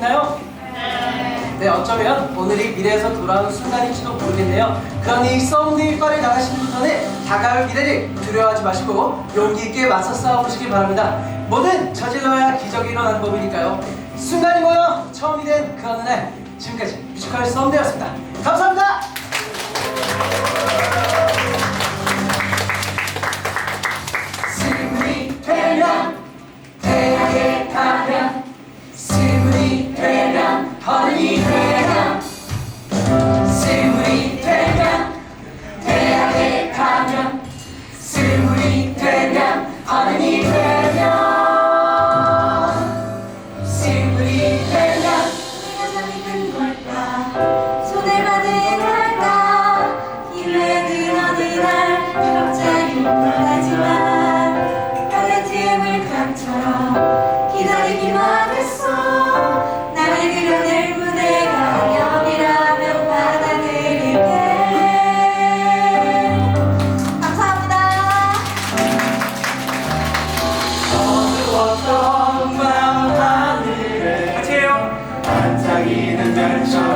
있나요? 네, 어쩌면 오늘이 미래에서 돌아오는 순간일지도 모르겠네요. 그러니 썸데이파를 나가시는 분들은 다가올 미래를 두려워하지 마시고 용기 있게 맞서 싸워보시기 바랍니다. 뭐든 저질러야 기적이 일어나는 법이니까요. 순간이 모여 처음이 된 그 어느 날 지금까지 뮤지컬 썸데이였습니다. 감사합니다. 되면 밤 하늘에 같이 해요. 반짝이는 별처럼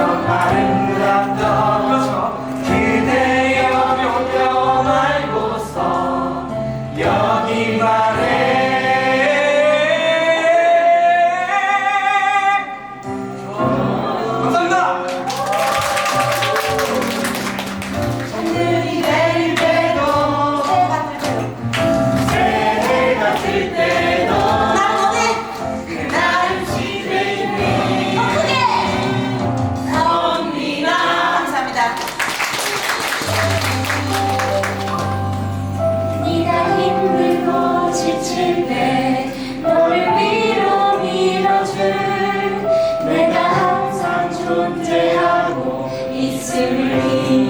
It's a